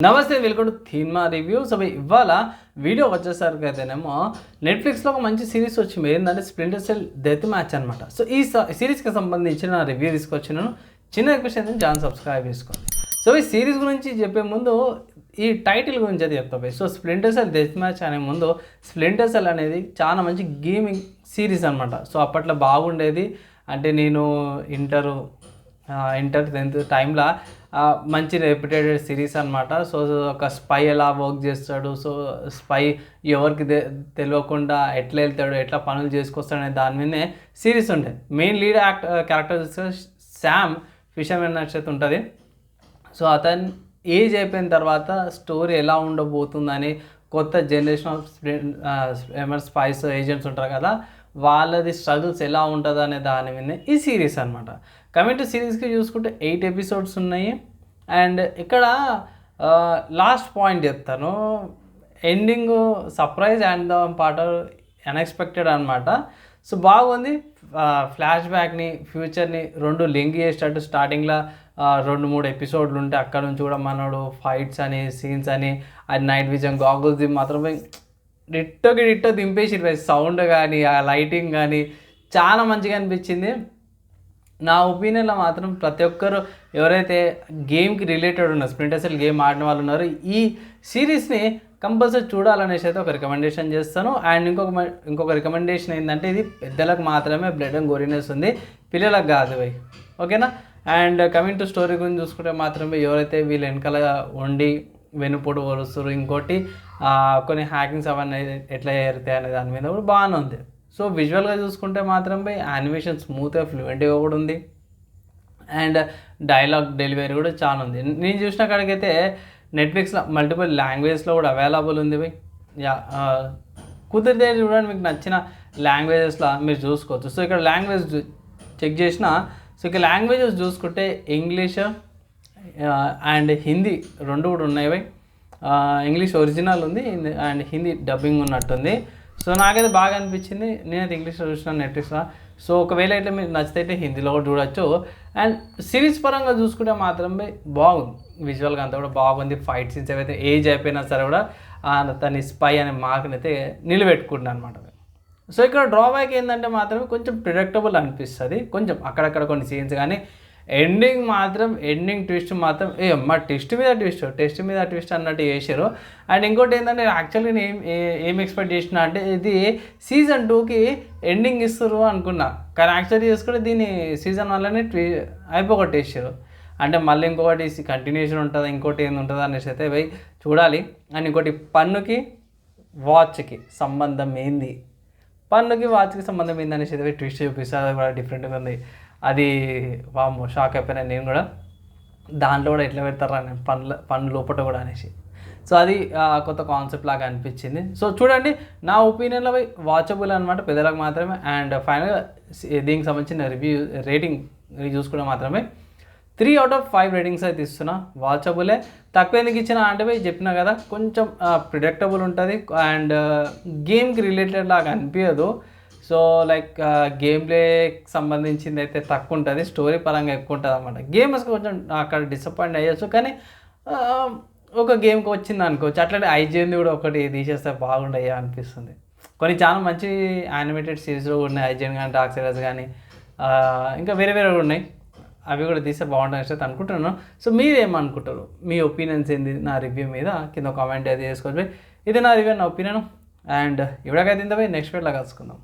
నమస్తే welcome to థీమా review. So ఇవాళ వీడియో వచ్చేసరికి అయితేనేమో నెట్ఫ్లిక్స్లో ఒక మంచి సిరీస్ వచ్చింది. ఏంటంటే స్ప్లింటర్ సెల్ డెత్ మ్యాచ్ అనమాట సో ఈ స- సిరీస్కి సంబంధించిన నా రివ్యూ తీసుకొచ్చినాను చిన్న రిక్వెస్ట్ అయితే ఛానల్ సబ్స్క్రైబ్ చేసుకోండి. సో ఈ సిరీస్ గురించి చెప్పే ముందు ఈ టైటిల్ గురించి అది చెప్తా పోయి so Splinter Cell death match అనే ముందు స్ప్లింటర్ సెల్ అనేది చాలా మంచి గేమింగ్ సిరీస్ అనమాట సో అప్పట్లో బాగుండేది. అంటే నేను ఇంటరు ఇంటర్ టెన్త్ టైంలో మంచి రెప్యుటేటెడ్ సిరీస్ అనమాట సో ఒక స్పై ఎలా వర్క్ చేస్తాడు? సో స్పై ఎవరికి తెలియకుండా ఎట్లా వెళ్తాడు? ఎట్లా పనులు చేసుకొస్తాడు అనే దాని మీదనే సిరీస్ ఉంటుంది main lead act character Sam fisherman నక్షత్రం ఉంటుంది. సో అతను ఏజ్ అయిపోయిన తర్వాత స్టోరీ ఎలా ఉండబోతుందని కొత్త జనరేషన్ ఆఫ్ ఏమైనా స్పైస్ ఏజెంట్స్ ఉంటారు కదా వాళ్ళది స్ట్రగుల్స్ ఎలా ఉంటుంది అనే దాని మీద ఈ సిరీస్ అనమాట కమిట్ సిరీస్కి చూసుకుంటే ఎయిట్ ఎపిసోడ్స్ ఉన్నాయి. అండ్ ఇక్కడ లాస్ట్ పాయింట్ చెప్తాను. ఎండింగ్ సర్ప్రైజ్ అండ్ పాట అన్ఎక్స్పెక్టెడ్ అనమాట సో బాగుంది. ఫ్లాష్ బ్యాక్ని ఫ్యూచర్ని రెండు లింక్ చేసేటట్టు స్టార్టింగ్లో రెండు మూడు ఎపిసోడ్లు ఉంటే అక్కడ నుంచి కూడా మనోడు ఫైట్స్ అని సీన్స్ అని అది నైట్ విజన్ గాగుల్స్ మాత్రమే డిట్టోకి డిట్టో దింపేసి సౌండ్ కానీ ఆ లైటింగ్ కానీ చాలా మంచిగా అనిపించింది. నా ఒపీనియన్లో మాత్రం ప్రతి ఒక్కరు ఎవరైతే గేమ్కి రిలేటెడ్ ఉన్నారు స్ప్రింట్ అసలు గేమ్ ఆడిన వాళ్ళు ఉన్నారో ఈ సిరీస్ని కంపల్సరీ చూడాలనేసి అయితే ఒక రికమెండేషన్ చేస్తాను. అండ్ ఇంకొక ఇంకొక రికమెండేషన్ ఏంటంటే ఇది పెద్దలకు మాత్రమే బ్లడ్ అండ్ గోరినెస్ ఉంది పిల్లలకు కాదు భయ్. ఓకేనా? అండ్ కమింగ్ టు స్టోరీ గురించి చూసుకుంటే మాత్రమే ఎవరైతే వీళ్ళు వెనకాల ఉండి వెనుపోటు వరుస్తారు ఇంకోటి కొన్ని హ్యాకింగ్స్ అవన్నీ ఎట్లా చేరుతాయి అనే దాని మీద కూడా బాగానే ఉంది. సో విజువల్గా చూసుకుంటే మాత్రం పోయి యానిమేషన్ స్మూత్గా ఫ్లూయెంట్గా కూడా ఉంది. అండ్ డైలాగ్ డెలివరీ కూడా చాలా ఉంది. నేను చూసిన కాడికైతే నెట్ఫ్లిక్స్లో మల్టిపుల్ లాంగ్వేజ్లో కూడా అవైలబుల్ ఉంది పోయి యా కుదిరితే చూడండి మీకు నచ్చిన లాంగ్వేజెస్లో మీరు చూసుకోవచ్చు. సో ఇక్కడ లాంగ్వేజ్ చెక్ చేసిన సో ఇక్కడ లాంగ్వేజెస్ చూసుకుంటే ఇంగ్లీష్ అండ్ హిందీ రెండు కూడా ఉన్నాయి ఇంగ్లీష్ ఒరిజినల్ ఉంది అండ్ హిందీ డబ్బింగ్ ఉన్నట్టుంది. సో నాకైతే బాగా అనిపించింది. నేనైతే ఇంగ్లీష్లో చూసిన నెట్ఫ్లిక్స్లో సో ఒకవేళ అయితే మీరు నచ్చితే అయితే హిందీలో కూడా చూడొచ్చు. అండ్ సిరీస్ పరంగా చూసుకుంటే మాత్రమే బాగుంది. విజువల్గా అంతా కూడా బాగుంది. ఫైట్ సీన్స్ ఏవైతే ఏజ్ అయిపోయినా సరే కూడా తన స్పై అనే మార్క్ని అయితే నిలబెట్టుకుంటున్నాను అనమాట సో ఇక్కడ డ్రాబ్యాక్ ఏంటంటే మాత్రమే కొంచెం ప్రిడక్టబుల్ అనిపిస్తుంది. కొంచెం అక్కడక్కడ కొన్ని సీన్స్ కానీ ఎండింగ్ మాత్రం ఎండింగ్ ట్విస్ట్ మాత్రం ఏ మా ట్విస్ట్ మీద ట్విస్ట్ టెస్ట్ మీద ట్విస్ట్ అన్నట్టు చేశారు అండ్ ఇంకోటి ఏంటంటే యాక్చువల్లీ నేను ఏం ఎక్స్పెక్ట్ చేసిన అంటే ఇది సీజన్ టూకి ఎండింగ్ ఇస్తారు అనుకున్నా. కానీ యాక్చువల్లీ చేసుకుంటే దీన్ని సీజన్ వల్లనే ట్వి అయిపోగొట్టేసారు అంటే మళ్ళీ ఇంకొకటి కంటిన్యూషన్ ఉంటుందా ఇంకోటి ఏంది ఉంటుందా అనేసి అయితే పోయి చూడాలి. అండ్ ఇంకోటి పన్నుకి వాచ్కి సంబంధం ఏంది? పన్నుకి వాచ్కి సంబంధం ఏంది అనేసి అయితే ట్విస్ట్ చూపిస్తారు అది కూడా డిఫరెంట్గా ఉంది. అది వామ్మో షాక్ అయిపోయినా నేను కూడా. దాంట్లో కూడా ఎట్లా పెడతారా నేను? పనుల పన్ను లోపల కూడా అనేసి. సో అది కొత్త కాన్సెప్ట్ లాగా అనిపించింది. సో చూడండి నా ఒపీనియన్లో వాచబుల్ అనమాట పెద్దలకు మాత్రమే. అండ్ ఫైనల్గా దీనికి సంబంధించిన రివ్యూ రేటింగ్ చూసుకుంటే మాత్రమే. Three out of five ratings అయితే ఇస్తున్నా. వాచబులే తక్కువ ఎందుకు ఇచ్చిన? అంటే చెప్పినా కదా కొంచెం ప్రిడక్టబుల్ ఉంటుంది. అండ్ గేమ్కి రిలేటెడ్ లాగా అనిపించదు. సో లైక్ గేమ్ ప్లేకి సంబంధించింది అయితే తక్కువ ఉంటుంది స్టోరీ పరంగా ఎక్కువ ఉంటుంది అనమాట గేమ్స్ కొంచెం అక్కడ డిసప్పాయింట్ అయ్యొచ్చు కానీ ఒక గేమ్కి వచ్చింది అనుకోవచ్చు అట్లనే ఐజీఎంది కూడా ఒకటి తీసేస్తే బాగుండయ్యా అనిపిస్తుంది. కొన్ని చాలా మంచి యానిమేటెడ్ సిరీస్లో ఉన్నాయి. ఐజీఎన్ కానీ డార్క్ సిరీస్ కానీ ఇంకా వేరే వేరే కూడా ఉన్నాయి. అవి కూడా తీస్తే బాగుంటుంది అయితే అనుకుంటున్నాను. సో మీరేమనుకుంటారు? మీ ఒపీనియన్స్ ఏంది? నా రివ్యూ మీద కింద కామెంట్ అయితే చేసుకోవచ్చు ఇది నా రివ్యూ నా ఒపీనియన్ అండ్ ఇవిడకైతే ఇంత పోయి నెక్స్ట్ వీడియోలో కలుసుకుందాం.